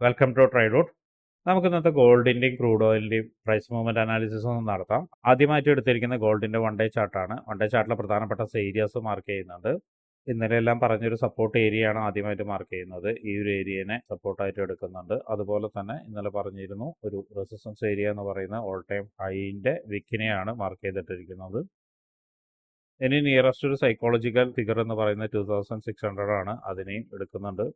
Welcome to try റൂട്ട് നമുക്ക് ഇന്നത്തെ ഗോൾഡിന്റെയും ക്രൂഡ് ഓയിലിന്റെയും പ്രൈസ് മൂവ്മെന്റ് അനാലിസിസ് ഒന്നും നടത്താം. ആദ്യമായിട്ട് എടുത്തിരിക്കുന്ന ഗോൾഡിന്റെ വൺ ഡേ ചാർട്ടാണ് വൺ ഡേ ചാർട്ടിലെ പ്രധാനപ്പെട്ട ഏരിയാസ് മാർക്ക് ചെയ്യുന്നുണ്ട് ഇന്നലെ എല്ലാം പറഞ്ഞൊരു സപ്പോർട്ട് ഏരിയയാണ് ആദ്യമായിട്ട് മാർക്ക് ചെയ്യുന്നത്. ഈ ഒരു ഏരിയനെ സപ്പോർട്ടായിട്ട് എടുക്കുന്നുണ്ട്. അതുപോലെ തന്നെ ഇന്നലെ പറഞ്ഞിരുന്നു ഒരു റെസിസ്റ്റൻസ് ഏരിയ എന്ന് പറയുന്ന ഓൾ ടൈം ഹൈന്റെ വിക്കിനെയാണ് മാർക്ക് ചെയ്തിട്ടിരിക്കുന്നത്. ഇനി നിയറസ്റ്റ് ഒരു സൈക്കോളജിക്കൽ ഫിഗർ എന്ന് പറയുന്നത് ടു തൗസൻഡ് സിക്സ് ഹൺഡ്രഡ് ആണ്. അതിനെയും എടുക്കുന്നുണ്ട്.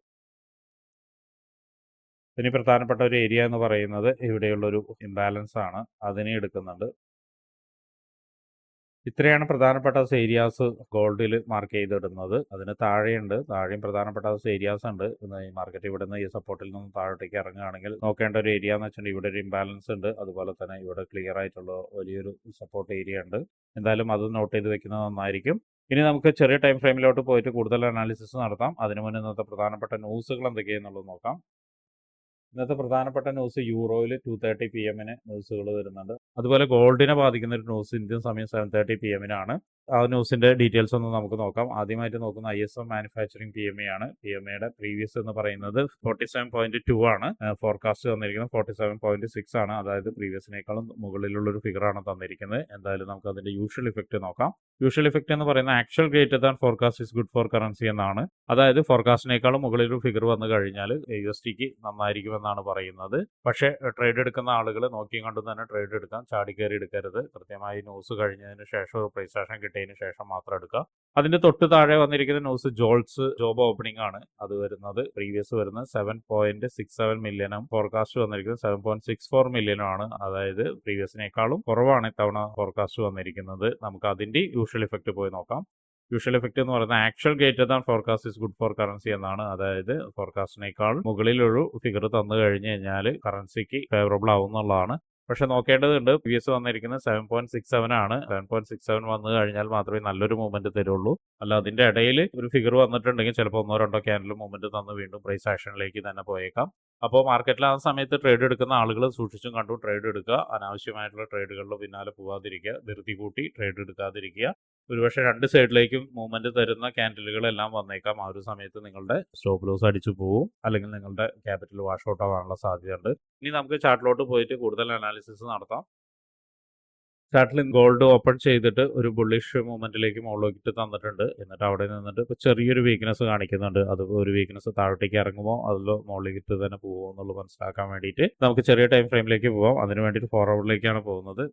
ഇനി പ്രധാനപ്പെട്ട ഒരു ഏരിയ എന്ന് പറയുന്നത് ഇവിടെയുള്ള ഒരു ഇംബാലൻസ് ആണ്. അതിനെ എടുക്കുന്നുണ്ട്. ഇത്രയാണ് പ്രധാനപ്പെട്ട ഏരിയാസ് ഗോൾഡിൽ മാർക്ക് ചെയ്തിടുന്നത്. അതിന് താഴെയുണ്ട്. താഴെയും പ്രധാനപ്പെട്ട ഏരിയാസ് ഉണ്ട്. ഈ മാർക്കറ്റ് ഇവിടെ നിന്ന് ഈ സപ്പോർട്ടിൽ നിന്ന് താഴോട്ടേക്ക് ഇറങ്ങുകയാണെങ്കിൽ നോക്കേണ്ട ഒരു ഏരിയ എന്ന് വെച്ചിട്ടുണ്ടെങ്കിൽ ഇവിടെ ഒരു ഇംബാലൻസ് ഉണ്ട്. അതുപോലെ തന്നെ ഇവിടെ ക്ലിയർ ആയിട്ടുള്ള വലിയൊരു സപ്പോർട്ട് ഏരിയ ഉണ്ട്. എന്തായാലും അത് നോട്ട് ചെയ്ത് വെക്കുന്നത് നന്നായിരിക്കും. ഇനി നമുക്ക് ചെറിയ ടൈം ഫ്രെയിമിലോട്ട് പോയിട്ട് കൂടുതൽ അനാലിസിസ് നടത്താം. അതിനു മുന്നേ ഇന്നത്തെ പ്രധാനപ്പെട്ട ന്യൂസുകൾ എന്തൊക്കെയാണെന്നുള്ളത് നോക്കാം. ഇന്നത്തെ പ്രധാനപ്പെട്ട ന്യൂസ് യൂറോയിൽ ടു തേർട്ടി പി എമ്മിന് ന്യൂസുകൾ വരുന്നുണ്ട്. അതുപോലെ ഗോൾഡിനെ ബാധിക്കുന്ന ഒരു ന്യൂസ് ഇന്ത്യൻ സമയം സെവൻ തേർട്ടി പി എമ്മിനാണ് ആ ന്യൂസിന്റെ ഡീറ്റെയിൽസ് ഒന്ന് നമുക്ക് നോക്കാം. ആദ്യമായിട്ട് നോക്കുന്ന I S M manufacturing P M A ആണ്. പി എം എയുടെ പ്രീവിയസ് എന്ന് പറയുന്നത് ഫോർട്ടി സെവൻ പോയിന്റ് ടു ആണ് ഫോർകാസ്റ്റ് തന്നിരിക്കുന്നത് ഫോർട്ടി സെവൻ പോയിന്റ് സിക്സ് ആണ്. അതായത് പ്രീവിയസിനേക്കാളും മുകളിലുള്ള ഒരു ഫിഗർ ആണ് തന്നിരിക്കുന്നത്. എന്തായാലും നമുക്ക് അതിന്റെ യൂഷ്വൽ ഇഫക്റ്റ് നോക്കാം. യൂഷ്വൽ ഇഫക്റ്റ് എന്ന് പറയുന്ന actual greater than forecast is good for currency എന്നാണ്. അതായത് ഫോർകാസ്റ്റിനേക്കാളും മുകളിലൊരു ഫിഗർ വന്നു കഴിഞ്ഞാൽ യു എസ് ടിക്ക് നന്നായിരിക്കുമെന്നാണ് പറയുന്നത്. പക്ഷേ ട്രേഡ് എടുക്കുന്ന ആളുകൾ നോക്കിയും കണ്ടും തന്നെ ട്രേഡ് എടുക്കാം. ചാടിക്കയറി എടുക്കരുത്. കൃത്യമായി ന്യൂസ് കഴിഞ്ഞതിന് ശേഷം പ്രൈസ് ആക്ഷൻ കിട്ടിയതിന് ശേഷം മാത്രം എടുക്കുക. അതിന്റെ തൊട്ട് താഴെ വന്നിരിക്കുന്ന ന്യൂസ് ജോൾസ് ജോബ് ഓപ്പണിംഗ് ആണ്. അത് വരുന്നത് പ്രീവിയസ് വരുന്നത് സെവൻ പോയിന്റ് സിക്സ് സെവൻ മില്യണും ഫോർകാസ്റ്റ് വന്നിരിക്കുന്നത് സെവൻ പോയിന്റ് സിക്സ് ഫോർ മില്യണും ആണ്. അതായത് പ്രീവിയസിനേക്കാളും കുറവാണ് ഇത്തവണ ഫോർകാസ്റ്റ് വന്നിരിക്കുന്നത്. നമുക്ക് അതിന്റെ യൂഷ്വൽ ഇഫക്റ്റ് പോയി നോക്കാം. യൂഷ്വൽ എഫക്റ്റ് എന്ന് പറയുന്നത് actual greater than forecast is good for currency എന്നാണ്. അതായത് ഫോർകാസ്റ്റിനേക്കാൾ മുകളിലൊരു ഫിഗർ തന്നു കഴിഞ്ഞു കഴിഞ്ഞാൽ കറൻസിക്ക് ഫേവറബിൾ ആവും എന്നുള്ളതാണ്. പക്ഷെ നോക്കേണ്ടതുണ്ട് പി എസ് വന്നിരിക്കുന്നത് സെവൻ പോയിന്റ് സിക്സ് സെവൻ ആണ്. സെവൻ പോയിന്റ് സിക്സ് സെവൻ വന്നു കഴിഞ്ഞാൽ മാത്രമേ നല്ലൊരു മൂവ്മെന്റ് തരുള്ളൂ. അല്ല അതിന്റെ ഇടയിൽ ഒരു ഫിഗർ വന്നിട്ടുണ്ടെങ്കിൽ ചിലപ്പോൾ ഒന്നോ രണ്ടോ ക്യാൻഡിൽ മൂവ്മെന്റ് തന്ന് വീണ്ടും പ്രൈസ് ആക്ഷനിലേക്ക് തന്നെ പോയേക്കാം. അപ്പോൾ മാർക്കറ്റിൽ ആ സമയത്ത് ട്രേഡ് എടുക്കുന്ന ആളുകൾ സൂക്ഷിച്ചും കണ്ടും ട്രേഡ് എടുക്കുക. അനാവശ്യമായിട്ടുള്ള ട്രേഡുകളിൽ പിന്നാലെ പോകാതിരിക്കുക ധൃതി കൂട്ടി ട്രേഡ് എടുക്കാതിരിക്കുക. ഒരുപക്ഷെ രണ്ട് സൈഡിലേക്കും മൂവ്മെന്റ് തരുന്ന ക്യാൻഡിലുകളെല്ലാം വന്നേക്കാം. ആ ഒരു സമയത്ത് നിങ്ങളുടെ സ്റ്റോപ്പ് ലോസ് അടിച്ചു പോകും അല്ലെങ്കിൽ നിങ്ങളുടെ ക്യാപിറ്റൽ വാഷ് ഔട്ട് ആവാനുള്ള സാധ്യതയുണ്ട്. ഇനി നമുക്ക് ചാർട്ടിലോട്ട് പോയിട്ട് കൂടുതൽ അനാലിസിസ് നടത്താം. ചാർട്ടിൽ ഗോൾഡ് ഓപ്പൺ ചെയ്തിട്ട് ഒരു ബുള്ളിഷ് മൂവ്മെന്റിലേക്ക് മുകളിലേക്ക് തന്നിട്ടുണ്ട്. എന്നിട്ട് അവിടെ നിന്നിട്ട് ഇപ്പോൾ ചെറിയൊരു വീക്ക്നെസ് കാണിക്കുന്നുണ്ട്. അത് ഒരു വീക്ക്നെസ് താഴോട്ടേക്ക് ഇറങ്ങുമോ? അതിൽ മുകളിലേക്ക് തന്നെ പോകുമോ എന്നുള്ളത് മനസ്സിലാക്കാൻ വേണ്ടിയിട്ട് നമുക്ക് ചെറിയ ടൈം ഫ്രെയിമിലേക്ക് പോകാം അതിന് വേണ്ടിയിട്ട് ഫോർവേഡിലേക്കാണ് പോകുന്നത്.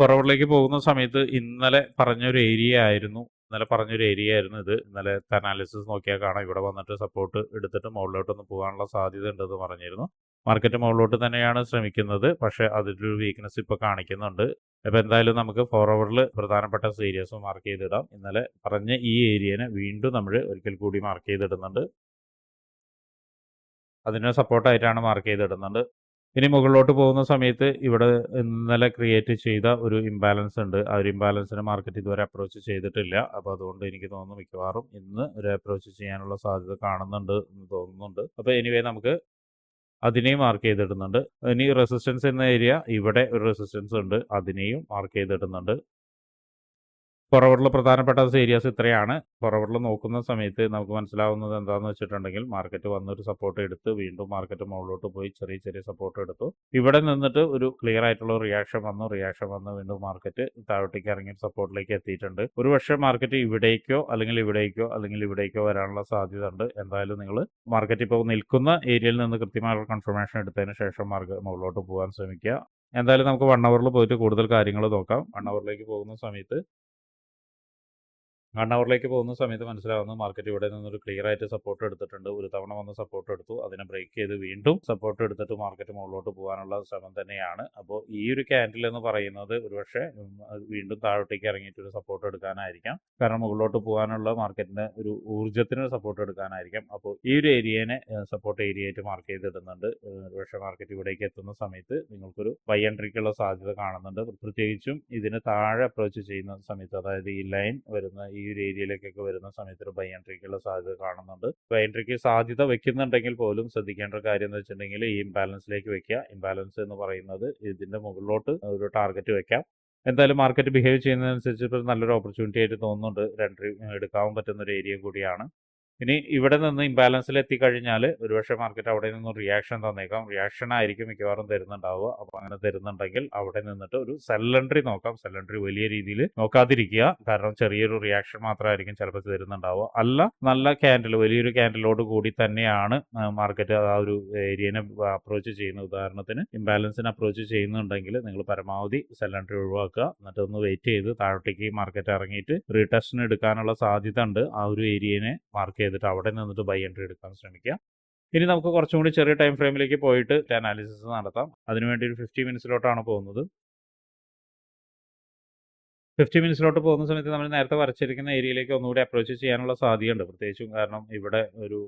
ഫോർവേഡിലേക്ക് പോകുന്ന സമയത്ത് ഇന്നലെ പറഞ്ഞൊരു ഏരിയ ആയിരുന്നു. ഇന്നലെ പറഞ്ഞൊരു ഏരിയ ആയിരുന്നു ഇത്. ഇന്നലെ അനാലിസിസ് നോക്കിയാൽ കാണാം. ഇവിടെ വന്നിട്ട് സപ്പോർട്ട് എടുത്തിട്ട് മുകളിലോട്ടൊന്ന് പോകാനുള്ള സാധ്യത ഉണ്ടെന്ന് പറഞ്ഞിരുന്നു. മാർക്കറ്റ് മുകളിലോട്ട് തന്നെയാണ് ശ്രമിക്കുന്നത്. പക്ഷേ അതിലൊരു വീക്ക്നെസ് ഇപ്പോൾ കാണിക്കുന്നുണ്ട്. അപ്പോൾ എന്തായാലും നമുക്ക് ഫോർവേഡിൽ പ്രധാനപ്പെട്ട സീരിയസ് മാർക്ക് ചെയ്തിടാം. ഇന്നലെ പറഞ്ഞ ഈ ഏരിയനെ വീണ്ടും നമ്മൾ ഒരിക്കൽ കൂടി മാർക്ക് ചെയ്തിടുന്നുണ്ട്. അതിന് സപ്പോർട്ടായിട്ടാണ് മാർക്ക് ചെയ്തിടുന്നുണ്ട്. ഇനി മുകളിലോട്ട് പോകുന്ന സമയത്ത് ഇവിടെ ഇന്നലെ ക്രിയേറ്റ് ചെയ്ത ഒരു ഇംബാലൻസ് ഉണ്ട്. ആ ഒരു ഇംബാലൻസിനെ മാർക്കറ്റ് ഇതുവരെ അപ്രോച്ച് ചെയ്തിട്ടില്ല. അപ്പോൾ അതുകൊണ്ട് എനിക്ക് തോന്നുന്നു മിക്കവാറും ഇന്ന് ഒരു അപ്രോച്ച് ചെയ്യാനുള്ള സാധ്യത കാണുന്നുണ്ട് എന്ന് തോന്നുന്നുണ്ട്. അപ്പോൾ എനിവേ നമുക്ക് അതിനെയും മാർക്ക് ചെയ്തിടുന്നുണ്ട്. ഇനി റെസിസ്റ്റൻസ് എന്ന ഏരിയ ഇവിടെ ഒരു റെസിസ്റ്റൻസ് ഉണ്ട്. അതിനെയും മാർക്ക് ചെയ്തിടുന്നുണ്ട്. ഫോർവേഡിൽ പ്രധാനപ്പെട്ട ഏരിയാസ് ഇത്രയാണ്. ഫോർവേഡിൽ നോക്കുന്ന സമയത്ത് നമുക്ക് മനസ്സിലാവുന്നത് എന്താണെന്ന് വെച്ചിട്ടുണ്ടെങ്കിൽ മാർക്കറ്റ് വന്നൊരു സപ്പോർട്ട് എടുത്ത് വീണ്ടും മാർക്കറ്റ് മുകളിലോട്ട് പോയി ചെറിയ ചെറിയ സപ്പോർട്ട് എടുത്തു. ഇവിടെ നിന്നിട്ട് ഒരു ക്ലിയർ ആയിട്ടുള്ള റിയാക്ഷൻ വന്നു. റിയാക്ഷൻ വന്ന് വീണ്ടും മാർക്കറ്റ് താഴോട്ടേക്ക് ഇറങ്ങി സപ്പോർട്ടിലേക്ക് എത്തിയിട്ടുണ്ട്. ഒരു പക്ഷേ മാർക്കറ്റ് ഇവിടേക്കോ അല്ലെങ്കിൽ ഇവിടേക്കോ അല്ലെങ്കിൽ ഇവിടേക്കോ വരാനുള്ള സാധ്യത ഉണ്ട് എന്തായാലും നിങ്ങൾ മാർക്കറ്റ് ഇപ്പോൾ നിൽക്കുന്ന ഏരിയയിൽ നിന്ന് കൃത്യമായുള്ള കൺഫർമേഷൻ എടുത്തതിന് ശേഷം മാർക്കറ്റ് മുകളിലോട്ട് പോകാൻ ശ്രമിക്കുക. എന്തായാലും നമുക്ക് വൺ അവറിൽ പോയിട്ട് കൂടുതൽ കാര്യങ്ങൾ നോക്കാം. വൺ അവറിലേക്ക് പോകുന്ന സമയത്ത് വൺ അവറിലേക്ക് പോകുന്ന സമയത്ത് മനസ്സിലാവുന്നു മാർക്കറ്റ് ഇവിടെ നിന്നൊരു ക്ലിയർ ആയിട്ട് സപ്പോർട്ട് എടുത്തിട്ടുണ്ട്. ഒരു തവണ വന്ന് സപ്പോർട്ട് എടുത്തു. അതിനെ ബ്രേക്ക് ചെയ്ത് വീണ്ടും സപ്പോർട്ട് എടുത്തിട്ട് മാർക്കറ്റ് മുകളിലോട്ട് പോകാനുള്ള ശ്രമം തന്നെയാണ്. അപ്പോൾ ഈ ഒരു ക്യാൻഡിൽ എന്ന് പറയുന്നത് ഒരുപക്ഷെ വീണ്ടും താഴോട്ടേക്ക് ഇറങ്ങിയിട്ട് ഒരു സപ്പോർട്ട് എടുക്കാനായിരിക്കാം. കാരണം മുകളിലോട്ട് പോകാനുള്ള മാർക്കറ്റിന് ഒരു ഊർജത്തിന് സപ്പോർട്ട് എടുക്കാനായിരിക്കാം. അപ്പോൾ ഈ ഒരു ഏരിയനെ സപ്പോർട്ട് ഏരിയ ആയിട്ട് മാർക്ക് ചെയ്തിടുന്നുണ്ട്. ഒരുപക്ഷെ മാർക്കറ്റ് ഇവിടേക്ക് എത്തുന്ന സമയത്ത് നിങ്ങൾക്കൊരു ബൈ എൻട്രിക്കുള്ള സാധ്യത കാണുന്നുണ്ട്. പ്രത്യേകിച്ചും ഇതിന് താഴെ അപ്രോച്ച് ചെയ്യുന്ന സമയത്ത് അതായത് ഈ ലൈൻ വരുന്ന ഈ ഒരു ഏരിയയിലേക്കൊക്കെ വരുന്ന സമയത്ത് ഒരു ബൈ സാധ്യത കാണുന്നുണ്ട്. ബൈ എൻട്രിക്ക് സാധ്യത വെക്കുന്നുണ്ടെങ്കിൽ പോലും ശ്രദ്ധിക്കേണ്ട കാര്യം എന്ന് വെച്ചിട്ടുണ്ടെങ്കിൽ ഈ ഇംബാലൻസിലേക്ക് വെക്കുക. ഇംബാലൻസ് എന്ന് പറയുന്നത് ഇതിന്റെ മുകളിലോട്ട് ഒരു ടാർഗറ്റ് വെക്കാം. എന്തായാലും മാർക്കറ്റ് ബിഹേവ് ചെയ്യുന്നതനുസരിച്ച് ഇപ്പോൾ നല്ലൊരു ഓപ്പർച്യൂണിറ്റി ആയിട്ട് തോന്നുന്നുണ്ട്. ഒരു എൻട്രി എടുക്കാൻ പറ്റുന്ന ഒരു ഏരിയ കൂടിയാണ്. ഇനി ഇവിടെ നിന്ന് ഇംബാലൻസിൽ എത്തിക്കഴിഞ്ഞാൽ ഒരുപക്ഷെ മാർക്കറ്റ് അവിടെ നിന്ന് റിയാക്ഷൻ തന്നേക്കാം. റിയാക്ഷൻ ആയിരിക്കും മിക്കവാറും തരുന്നുണ്ടാവുക. അപ്പോൾ അങ്ങനെ തരുന്നുണ്ടെങ്കിൽ അവിടെ നിന്നിട്ട് ഒരു സെല്ലൻട്രി നോക്കാം. സെല്ലൻട്രി വലിയ രീതിയിൽ നോക്കാതിരിക്കുക. കാരണം ചെറിയൊരു റിയാക്ഷൻ മാത്രമായിരിക്കും ചിലപ്പോൾ തരുന്നുണ്ടാവുക. അല്ല നല്ല ക്യാൻഡിൽ വലിയൊരു ക്യാൻഡിലോട് കൂടി തന്നെയാണ് മാർക്കറ്റ് ആ ഒരു ഏരിയനെ അപ്രോച്ച് ചെയ്യുന്നത്. ഉദാഹരണത്തിന് ഇംബാലൻസിന് അപ്രോച്ച് ചെയ്യുന്നുണ്ടെങ്കിൽ നിങ്ങൾ പരമാവധി സെല്ലൻട്രി ഒഴിവാക്കുക. എന്നിട്ട് ഒന്ന് വെയിറ്റ് ചെയ്ത് താഴോട്ടേക്ക് മാർക്കറ്റ് ഇറങ്ങിയിട്ട് റീടെസ്റ്റിന് എടുക്കാനുള്ള സാധ്യത ഉണ്ട്. ആ ഒരു ഏരിയനെ മാർക്ക് ചെയ്തിട്ട് അവിടെ നിന്നിട്ട് ബൈ എൻട്രി എടുക്കാൻ ശ്രമിക്കുക. ഇനി നമുക്ക് കുറച്ചും കൂടി ചെറിയ ടൈം ഫ്രെയിമിലേക്ക് പോയിട്ട് അനാലിസിസ് നടത്താം. അതിനുവേണ്ടി ഒരു ഫിഫ്റ്റി മിനിറ്റ്സിലോട്ടാണ് പോകുന്നത്. ഫിഫ്റ്റി മിനിറ്റ്സിലോട്ട് പോകുന്ന സമയത്ത് നമ്മൾ നേരത്തെ വരച്ചിരിക്കുന്ന ഏരിയയിലേക്ക് ഒന്നുകൂടി അപ്രോച്ച് ചെയ്യാനുള്ള സാധ്യതയുണ്ട്. പ്രത്യേകിച്ചും കാരണം ഇവിടെ ഒരു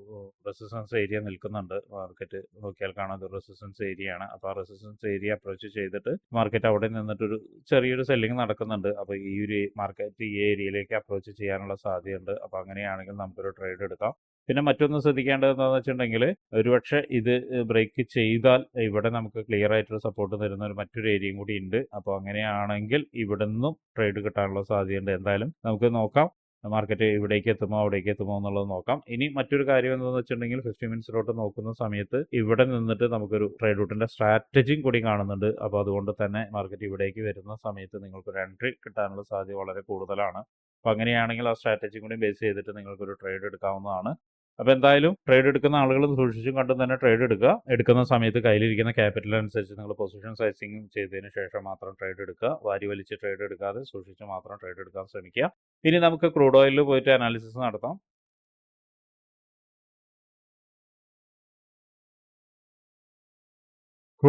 റെസിസ്റ്റൻസ് ഏരിയ നിൽക്കുന്നുണ്ട്. മാർക്കറ്റ് നോക്കിയാൽ കാണാൻ റെസിസ്റ്റൻസ് ഏരിയ ആണ്. അപ്പോൾ ആ റെസിസ്റ്റൻസ് ഏരിയ അപ്രോച്ച് ചെയ്തിട്ട് മാർക്കറ്റ് അവിടെ നിന്നിട്ടൊരു ചെറിയൊരു സെല്ലിംഗ് നടക്കുന്നുണ്ട്. അപ്പോൾ ഈ ഒരു മാർക്കറ്റ് ഈ ഏരിയയിലേക്ക് അപ്രോച്ച് ചെയ്യാനുള്ള സാധ്യതയുണ്ട്. അപ്പോൾ അങ്ങനെയാണെങ്കിൽ നമുക്കൊരു ട്രേഡ് എടുക്കാം. പിന്നെ മറ്റൊന്ന് ശ്രദ്ധിക്കേണ്ടത് എന്താണെന്ന് വെച്ചിട്ടുണ്ടെങ്കിൽ ഒരുപക്ഷെ ഇത് ബ്രേക്ക് ചെയ്താൽ ഇവിടെ നമുക്ക് ക്ലിയർ ആയിട്ടുള്ള സപ്പോർട്ട് തരുന്ന ഒരു മറ്റൊരു ഏരിയയും കൂടി ഉണ്ട്. അപ്പോൾ അങ്ങനെയാണെങ്കിൽ ഇവിടെ നിന്നും ട്രേഡ് കിട്ടാനുള്ള സാധ്യതയുണ്ട്. എന്തായാലും നമുക്ക് നോക്കാം. മാർക്കറ്റ് ഇവിടേക്ക് എത്തുമോ അവിടേക്ക് എത്തുമോ എന്നുള്ളത് നോക്കാം. ഇനി മറ്റൊരു കാര്യം എന്താണെന്ന് വെച്ചിട്ടുണ്ടെങ്കിൽ ഫിഫ്റ്റി മിനിറ്റ്സിലോട്ട് നോക്കുന്ന സമയത്ത് ഇവിടെ നിന്നിട്ട് നമുക്കൊരു ട്രേഡ് റൂട്ടിന്റെ സ്ട്രാറ്റജിയും കൂടി കാണുന്നുണ്ട്. അപ്പോൾ അതുകൊണ്ട് തന്നെ മാർക്കറ്റ് ഇവിടേക്ക് വരുന്ന സമയത്ത് നിങ്ങൾക്ക് ഒരു എൻട്രി കിട്ടാനുള്ള സാധ്യത വളരെ കൂടുതലാണ്. അപ്പോൾ അങ്ങനെയാണെങ്കിൽ ആ സ്ട്രാറ്റജി കൂടി ബേസ് ചെയ്തിട്ട് നിങ്ങൾക്കൊരു ട്രേഡ് എടുക്കാവുന്നതാണ്. അപ്പോൾ എന്തായാലും ട്രേഡ് എടുക്കുന്ന ആളുകൾ സൂക്ഷിച്ചും കണ്ടും തന്നെ ട്രേഡ് എടുക്കുക എടുക്കുന്ന സമയത്ത് കയ്യിലിരിക്കുന്ന ക്യാപിറ്റൽ അനുസരിച്ച് നിങ്ങൾ പൊസിഷൻ സൈസിങ് ചെയ്തതിന് ശേഷം മാത്രം ട്രേഡ് എടുക്കുക വാരി വലിച്ച് ട്രേഡ് എടുക്കാതെ സൂക്ഷിച്ച് മാത്രം ട്രേഡ് എടുക്കാൻ ശ്രമിക്കുക ഇനി നമുക്ക് ക്രൂഡ് ഓയിലിൽ പോയിട്ട് അനാലിസിസ് നടത്താം.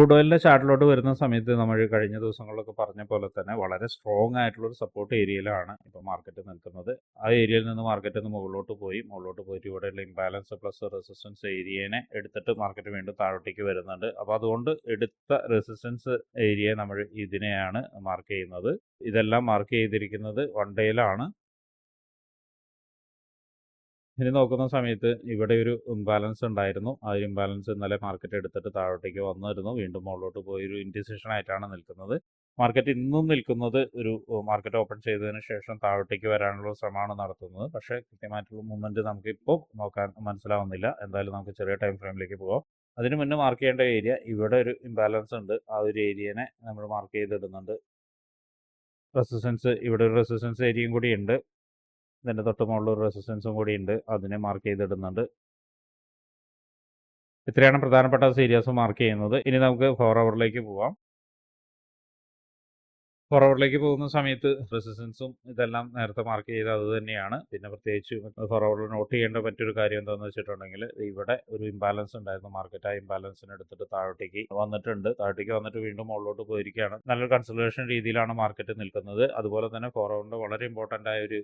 ക്രൂഡ് ഓയിലിന്റെ ചാർട്ടിലോട്ട് വരുന്ന സമയത്ത് നമ്മൾ കഴിഞ്ഞ ദിവസങ്ങളിലൊക്കെ പറഞ്ഞ പോലെ തന്നെ വളരെ സ്ട്രോങ് ആയിട്ടുള്ള ഒരു സപ്പോർട്ട് ഏരിയയിലാണ് ഇപ്പോൾ മാർക്കറ്റ് നിൽക്കുന്നത്. ആ ഏരിയയിൽ നിന്ന് മാർക്കറ്റ് ഒന്ന് മുകളിലോട്ട് പോയി മുകളിലോട്ട് പോയിട്ട് ഇവിടെയുള്ള ഇംബാലൻസ് പ്ലസ് റെസിസ്റ്റൻസ് ഏരിയനെ എടുത്തിട്ട് മാർക്കറ്റ് വീണ്ടും താഴോട്ടേക്ക് വരുന്നുണ്ട്. അപ്പോൾ അതുകൊണ്ട് എടുത്ത റെസിസ്റ്റൻസ് ഏരിയ നമ്മൾ ഇതിനെയാണ് മാർക്ക് ചെയ്യുന്നത്. ഇതെല്ലാം മാർക്ക് ചെയ്തിരിക്കുന്നത് വൺ ഡേയിലാണ് ഇനി നോക്കുന്ന സമയത്ത് ഇവിടെ ഒരു ഇംബാലൻസ് ഉണ്ടായിരുന്നു. ആ ഒരു ഇംബാലൻസ് ഇന്നലെ മാർക്കറ്റ് എടുത്തിട്ട് താഴോട്ടേക്ക് വന്നിരുന്നു. വീണ്ടും മുകളിലോട്ട് പോയി ഒരു ഇൻഡിസിഷൻ ആയിട്ടാണ് നിൽക്കുന്നത്. മാർക്കറ്റ് ഇന്നും നിൽക്കുന്നത് ഒരു മാർക്കറ്റ് ഓപ്പൺ ചെയ്തതിന് ശേഷം താഴോട്ടേക്ക് വരാനുള്ള ശ്രമമാണ് നടത്തുന്നത്. പക്ഷേ കൃത്യമായിട്ടുള്ള മൂവ്മെന്റ് നമുക്ക് ഇപ്പോൾ നോക്കാൻ മനസ്സിലാവുന്നില്ല. എന്തായാലും നമുക്ക് ചെറിയ ടൈം ഫ്രെയിമിലേക്ക് പോകാം. അതിന് മുന്നേ മാർക്ക് ചെയ്യേണ്ട ഏരിയ ഇവിടെ ഒരു ഇംബാലൻസ് ഉണ്ട്. ആ ഒരു ഏരിയനെ നമ്മൾ മാർക്ക് ചെയ്തിടുന്നുണ്ട്. റെസിസ്റ്റൻസ് ഇവിടെ ഒരു റെസിസ്റ്റൻസ് ഏരിയയും കൂടി ഉണ്ട്. ഇതിന്റെ തൊട്ട് മുകളിൽ ഒരു റെസിസ്റ്റൻസും കൂടി ഉണ്ട്. അതിനെ മാർക്ക് ചെയ്തിടുന്നുണ്ട്. ഇത്രയാണ് പ്രധാനപ്പെട്ട സീരിയസ് മാർക്ക് ചെയ്യുന്നത്. ഇനി നമുക്ക് ഫോർ അവറിലേക്ക് പോവാം. ഫോർവേഡിലേക്ക് പോകുന്ന സമയത്ത് റെസിസ്റ്റൻസും ഇതെല്ലാം നേരത്തെ മാർക്ക് ചെയ്ത് അത് തന്നെയാണ്. പിന്നെ പ്രത്യേകിച്ച് ഫോർവേഡിൽ നോട്ട് ചെയ്യേണ്ട മറ്റൊരു കാര്യം എന്താണെന്ന് വെച്ചിട്ടുണ്ടെങ്കിൽ ഇവിടെ ഒരു ഇംബാലൻസ് ഉണ്ടായിരുന്നു. മാർക്കറ്റ് ആ ഇംബാലൻസിന് എടുത്തിട്ട് താഴോട്ടേക്ക് വന്നിട്ടുണ്ട്. താഴോട്ടേക്ക് വന്നിട്ട് വീണ്ടും മുകളിലോട്ട് പോയിരിക്കുകയാണ്. നല്ലൊരു കൺസിഡറേഷൻ രീതിയിലാണ് മാർക്കറ്റ് നിൽക്കുന്നത്. അതുപോലെ തന്നെ ഫോർവേഡിന്റെ വളരെ ഇമ്പോർട്ടന്റ് ആയ ഒരു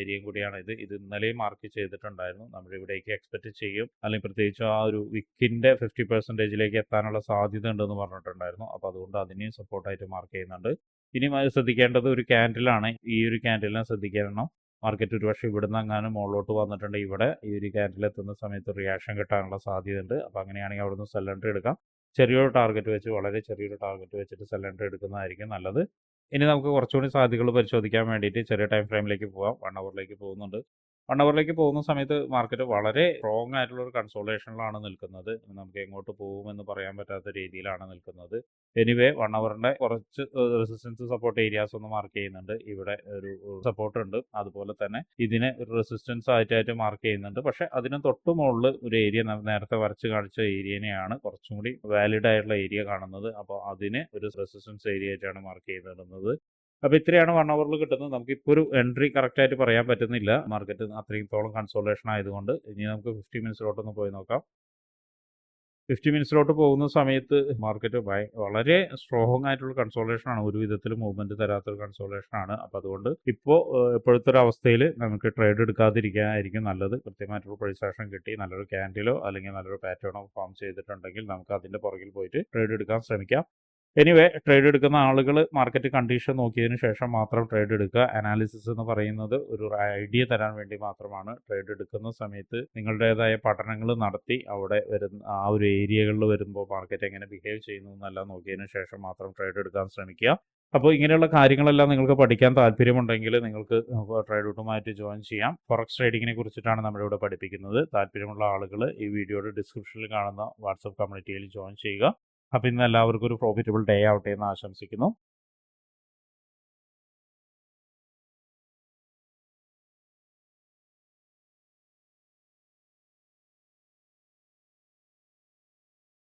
ഏരിയയും കൂടിയാണ് ഇത്. ഇത് ഇന്നലെയും മാർക്ക് ചെയ്തിട്ടുണ്ടായിരുന്നു. നമ്മൾ ഇവിടേക്ക് എക്സ്പെക്ട് ചെയ്യും. അല്ലെങ്കിൽ പ്രത്യേകിച്ച് ആ ഒരു വിക്കിന്റെ ഫിഫ്റ്റി പെർസെന്റേജിലേക്ക് എത്താനുള്ള സാധ്യത ഉണ്ടെന്ന് പറഞ്ഞിട്ടുണ്ടായിരുന്നു. അപ്പോൾ അതുകൊണ്ട് അതിനെയും സപ്പോർട്ടായിട്ട് മാർക്ക് ചെയ്യുന്നുണ്ട്. ഇനി ശ്രദ്ധിക്കേണ്ടത് ഒരു ക്യാൻഡിലാണ് ഈ ഒരു ക്യാൻഡിലിനെ ശ്രദ്ധിക്കണം മാർക്കറ്റ് ഒരുപക്ഷെ ഇവിടുന്ന് അങ്ങാനും മുകളിലോട്ട് വന്നിട്ടുണ്ട്. ഇവിടെ ഈ ഒരു ക്യാൻഡിൽ എത്തുന്ന സമയത്ത് റിയാക്ഷൻ കിട്ടാനുള്ള സാധ്യതയുണ്ട്. അപ്പോൾ അങ്ങനെയാണെങ്കിൽ അവിടുന്ന് സെല്ലൻഡർ എടുക്കാം. ചെറിയൊരു ടാർഗറ്റ് വെച്ച് വളരെ ചെറിയൊരു ടാർഗറ്റ് വെച്ചിട്ട് സെല്ലൻഡർ എടുക്കുന്നതായിരിക്കും നല്ലത്. ഇനി നമുക്ക് കുറച്ചുകൂടി സാധ്യതകൾ പരിശോധിക്കാൻ വേണ്ടിയിട്ട് ചെറിയ ടൈം ഫ്രെയിമിലേക്ക് പോകാം വൺ അവറിലേക്ക് പോകുന്നുണ്ട്. വൺ അവറിലേക്ക് പോകുന്ന സമയത്ത് മാർക്കറ്റ് വളരെ സ്ട്രോങ് ആയിട്ടുള്ള ഒരു കൺസോളേഷനിലാണ് നിൽക്കുന്നത്. നമുക്ക് എങ്ങോട്ട് പോകുമെന്ന് പറയാൻ പറ്റാത്ത രീതിയിലാണ് നിൽക്കുന്നത്. എനിവേ വൺ അവറിന്റെ കുറച്ച് റെസിസ്റ്റൻസ് സപ്പോർട്ട് ഏരിയാസ് ഒന്ന് മാർക്ക് ചെയ്യുന്നുണ്ട്. ഇവിടെ ഒരു സപ്പോർട്ട് ഉണ്ട്. അതുപോലെ തന്നെ ഇതിനെ ഒരു റെസിസ്റ്റൻസ് ആയിട്ടായിട്ട് മാർക്ക് ചെയ്യുന്നുണ്ട്. പക്ഷെ അതിന് തൊട്ട് മുകളിൽ ഒരു ഏരിയ നേരത്തെ വരച്ച് കാണിച്ച ഏരിയനെയാണ് കുറച്ചും കൂടി വാലിഡ് ആയിട്ടുള്ള ഏരിയ കാണുന്നത്. അപ്പോൾ അതിന് ഒരു റെസിസ്റ്റൻസ് ഏരിയ ആയിട്ടാണ് മാർക്ക് ചെയ്തിടുന്നത്. അപ്പോൾ ഇത്രയാണ് വൺ അവറിൽ കിട്ടുന്നത്. നമുക്ക് ഇപ്പോൾ ഒരു എൻട്രി കറക്റ്റായിട്ട് പറയാൻ പറ്റുന്നില്ല. മാർക്കറ്റ് അത്രത്തോളം കൺസോളേഷൻ ആയതുകൊണ്ട്. ഇനി നമുക്ക് ഫിഫ്റ്റി മിനിറ്റ്സിലോട്ടൊന്ന് പോയി നോക്കാം. ഫിഫ്റ്റി മിനിറ്റ്സിലോട്ട് പോകുന്ന സമയത്ത് മാർക്കറ്റ് വളരെ സ്ട്രോങ് ആയിട്ടുള്ള കൺസോളേഷൻ ആണ്. ഒരു വിധത്തിൽ മൂവ്മെന്റ് തരാത്തൊരു കൺസോളേഷൻ ആണ്. അപ്പോൾ അതുകൊണ്ട് ഇപ്പോൾ ഇപ്പോഴത്തെ ഒരു അവസ്ഥയിൽ നമുക്ക് ട്രേഡ് എടുക്കാതിരിക്കാനായിരിക്കും നല്ലത്. കൃത്യമായിട്ടുള്ള പ്രൈസ് കിട്ടി. നല്ലൊരു ക്യാൻഡിലോ അല്ലെങ്കിൽ നല്ലൊരു പാറ്റേണോ ഫോം ചെയ്തിട്ടുണ്ടെങ്കിൽ നമുക്ക് അതിന്റെ പുറകിൽ പോയിട്ട് ട്രേഡ് എടുക്കാൻ ശ്രമിക്കാം. എനിവേ ട്രേഡ് എടുക്കുന്ന ആളുകൾ മാർക്കറ്റ് കണ്ടീഷൻ നോക്കിയതിന് ശേഷം മാത്രം ട്രേഡ് എടുക്കുക. അനാലിസിസ് എന്ന് പറയുന്നത് ഒരു ഐഡിയ തരാൻ വേണ്ടി മാത്രമാണ് ട്രേഡ് എടുക്കുന്ന സമയത്ത് നിങ്ങളുടേതായ പഠനങ്ങൾ നടത്തി അവിടെ വരുന്ന ആ ഒരു ഏരിയകളിൽ വരുമ്പോൾ മാർക്കറ്റ് എങ്ങനെ ബിഹേവ് ചെയ്യുന്നു എന്നെല്ലാം നോക്കിയതിന് ശേഷം മാത്രം ട്രേഡ് എടുക്കാൻ ശ്രമിക്കുക. അപ്പോൾ ഇങ്ങനെയുള്ള കാര്യങ്ങളെല്ലാം നിങ്ങൾക്ക് പഠിക്കാൻ താല്പര്യമുണ്ടെങ്കിൽ നിങ്ങൾക്ക് ട്രേഡ് ഔട്ടുമായിട്ട് ജോയിൻ ചെയ്യാം. ഫോറക്സ് ട്രേഡിങ്ങിനെ കുറിച്ചിട്ടാണ് നമ്മളിവിടെ പഠിപ്പിക്കുന്നത്. താല്പര്യമുള്ള ആളുകൾ ഈ വീഡിയോയുടെ ഡിസ്ക്രിപ്ഷനിൽ കാണുന്ന വാട്സപ്പ് കമ്മ്യൂണിറ്റിയിൽ ജോയിൻ ചെയ്യുക. അപ്പോൾ ഇന്ന് എല്ലാവർക്കും ഒരു പ്രോഫിറ്റബിൾ ഡേ ആവട്ടെ എന്ന് ആശംസിക്കുന്നു.